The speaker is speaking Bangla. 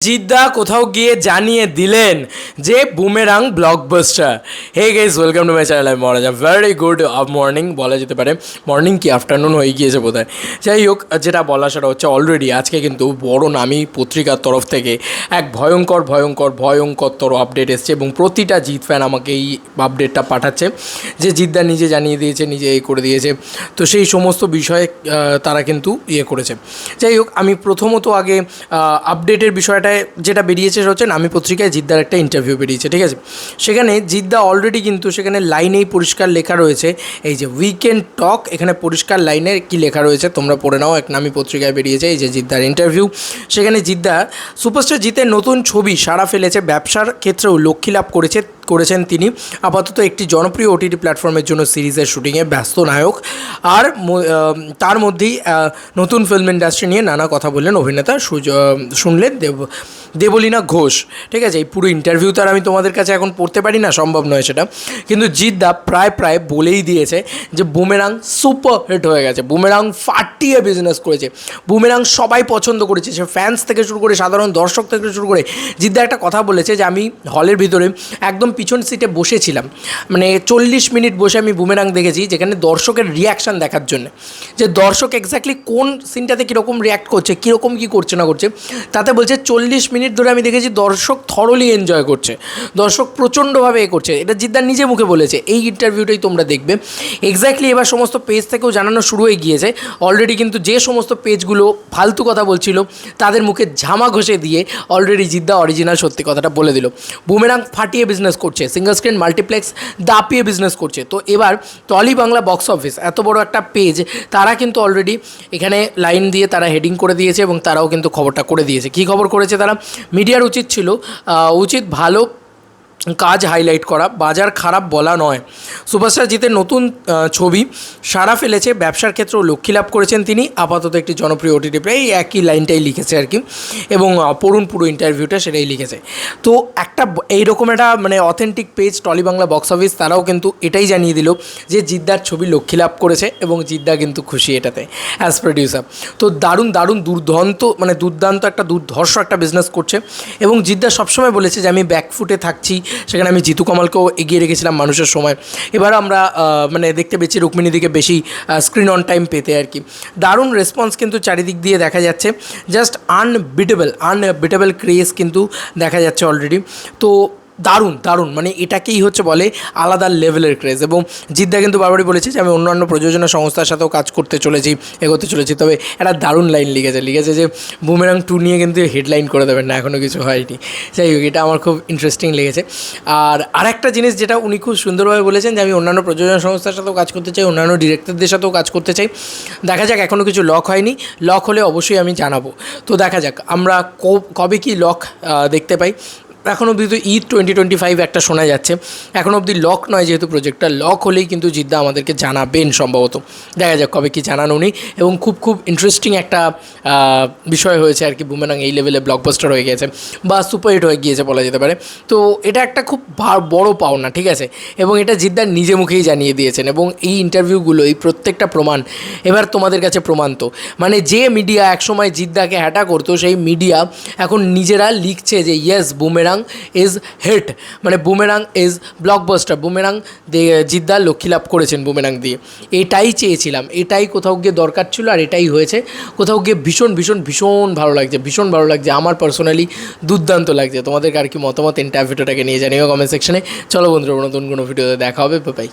জিদ্দা কোথাও গিয়ে জানিয়ে দিলেন যে Boomerang blockbuster hey guys welcome to my channel আমি মহারাজা ভেরি গুড মর্নিং বলা যেতে পারে। মর্নিং কি আফটারনুন হয়ে গিয়েছে বোধ হয় যাই হোক যেটা বলা সেটা হচ্ছে অলরেডি আজকে কিন্তু বড় নামী পত্রিকার তরফ থেকে এক ভয়ঙ্কর ভয়ঙ্কর, ভয়ঙ্করতর আপডেট এসছে এবং প্রতিটা জিত ফ্যান আমাকে এই আপডেটটা পাঠাচ্ছে যে জিদ্দা নিজে জানিয়ে দিয়েছে, নিজে এই করে দিয়েছে। তো সেই সমস্ত বিষয়ে তারা কিন্তু ইয়ে করেছে। যাই হোক, আমি প্রথমত আগে আপডেটের বিষয়টায় যেটা বেরিয়েছে সেটা হচ্ছে নামী পত্রিকায় জিদ্দার একটা ইন্টারভিউ বেরিয়েছে, ঠিক আছে? সেখানে জিদ্দা অলরেডি কিন্তু সেখানে লাইনেই পরিষ্কার লেখা রয়েছে, এই যে উইকেন্ড টক এখানে পরিষ্কার লাইনে কি লেখা রয়েছে তোমরা পড়ে নাও, এক নামী পত্রিকায় বেরিয়েছে, এই যে জিদ্দার ইন্টারভিউ সেখানে জিদ্দা সুপারস্টার জিতে নতুন ছবি সারা ফেলেছে, ব্যবসার ক্ষেত্রেও লক্ষ্মী লাভ করেছে করেছেন তিনি। আপাতত একটি জনপ্রিয় ওটিটি প্ল্যাটফর্মের জন্য সিরিজের শুটিংয়ে ব্যস্ত নায়ক। আর তার মধ্যেই নতুন ফিল্ম ইন্ডাস্ট্রি নিয়ে নানা কথা বললেন অভিনেতা শুনলেন দেব দেবলীনা ঘোষ। ঠিক আছে, এই পুরো ইন্টারভিউ তো আর আমি তোমাদের কাছে এখন পড়তে পারি না, সম্ভব নয় সেটা। কিন্তু জিদ্দা প্রায় প্রায় বলেই দিয়েছে যে বুমেরাং সুপার হিট হয়ে গেছে, বুমেরাং ফাটিয়ে বিজনেস করেছে, বুমেরাং সবাই পছন্দ করেছে, সে ফ্যান্স থেকে শুরু করে সাধারণ দর্শক থেকে শুরু করে, জিদ্দা একটা কথা বলেছে যে আমি হলের ভিতরে একদম পিছন সিটে বসেছিলাম মানে চল্লিশ মিনিট বসে আমি বুমেরাং দেখেছি যেখানে দর্শকের রিয়াকশান দেখার জন্য। যে দর্শক এক্স্যাক্টলি কোন সিনটাতে কীরকম রিয়াক্ট করছে, কীরকম কী করছে না করছে, তাতে বলছে চল্লিশ মিনিট ধরে আমি দেখেছি দর্শক থরলি এনজয় করছে। দর্শক প্রচণ্ডভাবে এ করছে। এটা জিদ্দার নিজে মুখে বলেছে। এই ইন্টারভিউটাই তোমরা দেখবে। এক্স্যাক্টলি এবার সমস্ত পেজ থেকেও জানানো শুরু হয়ে গিয়েছে। অলরেডি কিন্তু যে সমস্ত পেজগুলো ফালতু কথা বলছিল, তাদের মুখে ঝামা ঘষে দিয়ে অলরেডি জিদ্দা অরিজিনাল সত্যি কথাটা বলে দিল। বুমেরাং ফাটিয়ে বিজনেস করছে সিঙ্গল স্ক্রিন মাল্টিপ্লেক্স দাপিয়ে বিজনেস করছে। তো এবার টলি বাংলা বক্স অফিস এত বড় একটা পেজ তারা কিন্তু অলরেডি এখানে লাইন দিয়ে তারা হেডিং করে দিয়েছে এবং তারাও কিন্তু খবরটা করে দিয়েছে। কী খবর করেছে তারা? মিডিয়ার উচিত ছিল উচিত ভালো কাজ হাইলাইট করা, বাজার খারাপ বলা নয়। সুপারস্টার জিতের নতুন ছবি সারা ফেলেছে, ব্যবসার ক্ষেত্রেও লক্ষ্মী লাভ করেছেন তিনি। আপাতত একটি জনপ্রিয় ওটিটি প্রায় এই একই লাইনটাই লিখেছে আর কি। এবং পড়ুন পুরো ইন্টারভিউটা সেটাই লিখেছে। তো একটা এইরকম একটা মানে authentic page Tolly Bangla box office তারাও কিন্তু এটাই জানিয়ে দিল যে জিদ্দার ছবি লক্ষ্মী লাভ করেছে এবং জিদ্দা কিন্তু খুশি এটাতে অ্যাজ প্রডিউসার তো দারুণ দারুণ দুর্দান্ত মানে দুর্দান্ত একটা, দুর্ধর্ষ একটা বিজনেস করছে। এবং জিদ্দা সবসময় বলেছে যে আমি ব্যাকফুটে থাকছি সেখানে আমি জিতু কামালকেও এগিয়ে রেখেছিলাম মানুষের সময়। এবার আমরা মানে দেখতে পেয়েছি রুক্মিণীদিকে বেশি স্ক্রিন অন টাইম পেতে আর কি। দারুণ রেসপন্স কিন্তু চারিদিক দিয়ে দেখা যাচ্ছে। জাস্ট আনবিটেবল আনবিটেবল ক্রেজ কিন্তু দেখা যাচ্ছে অলরেডি তো দারুণ দারুণ। মানে এটাকেই হচ্ছে বলে আলাদা লেভেলের ক্রেজ এবং জিদ্দা কিন্তু বারবারই বলেছে যে, আমি অন্যান্য প্রযোজনা সংস্থার সাথেও কাজ করতে চলেছি, এগোতে চলেছি। তবে একটা দারুণ লাইন লিখেছে। লিখেছে যে বুমেরাং টু নিয়ে কিন্তু হেডলাইন করে দেবেন না এখনও কিছু হয়নি। যাই হোক, এটা আমার খুব ইন্টারেস্টিং লেগেছে। আর আরেকটা জিনিস যেটা উনি খুব সুন্দরভাবে বলেছেন যে, আমি অন্যান্য প্রযোজনা সংস্থার সাথেও কাজ করতে চাই, অন্যান্য ডিরেক্টরদের সাথেও কাজ করতে চাই। দেখা যাক এখনও কিছু লক হয়নি। লক হলে অবশ্যই আমি জানাব। তো দেখা যাক, আমরা কবে কি লক দেখতে পাই। এখন অবধি তো ঈদ টোয়েন্টি টোয়েন্টি ফাইভ একটা শোনা যাচ্ছে। এখন অবধি লক নয় যেহেতু প্রজেক্টটা লক হলেই কিন্তু জিদ্দা আমাদেরকে জানাবেন সম্ভবত। দেখা যাক কবে কি জানান উনি। এবং খুব খুব ইন্টারেস্টিং একটা বিষয় হয়েছে আর কি। বুমেরাং এই লেভেলে ব্লকবাস্টার হয়ে গেছে বা সুপারহিট হয়ে গিয়েছে বলা যেতে পারে। তো এটা একটা খুব বড় পাওনা, ঠিক আছে? এবং এটা জিদ্দার নিজে মুখেই জানিয়ে দিয়েছেন এবং এই ইন্টারভিউগুলো এই প্রত্যেকটা প্রমাণ, এবার তোমাদের কাছে প্রমাণ তো। মানে যে মিডিয়া একসময় জিদ্দাকে হ্যাটা করতো, সেই মিডিয়া এখন নিজেরা লিখছে যে ইয়েস বুমেরাং ইজ হিট মানে বুমেরাং ইজ ব্লকবাস্টার বুমেরাং জিদ্দা লক্ষ্মী লাভ করেছেন বুমেরাং দিয়ে। এটাই চেয়েছিলাম। এটাই কোথাও গিয়ে দরকার ছিল আর এটাই হয়েছে। কোথাও গিয়ে ভীষণ ভীষণ ভীষণ ভালো লাগছে। ভীষণ ভালো লাগছে। আমার পার্সোনালি দুর্দান্ত লাগছে। তোমাদের আর কি মতামত? ইন্টারভিউটাকে নিয়ে জানিও কমেন্ট সেকশনে চলো বন্ধুরা নতুন কোনো ভিডিওতে দেখা হবে। বাই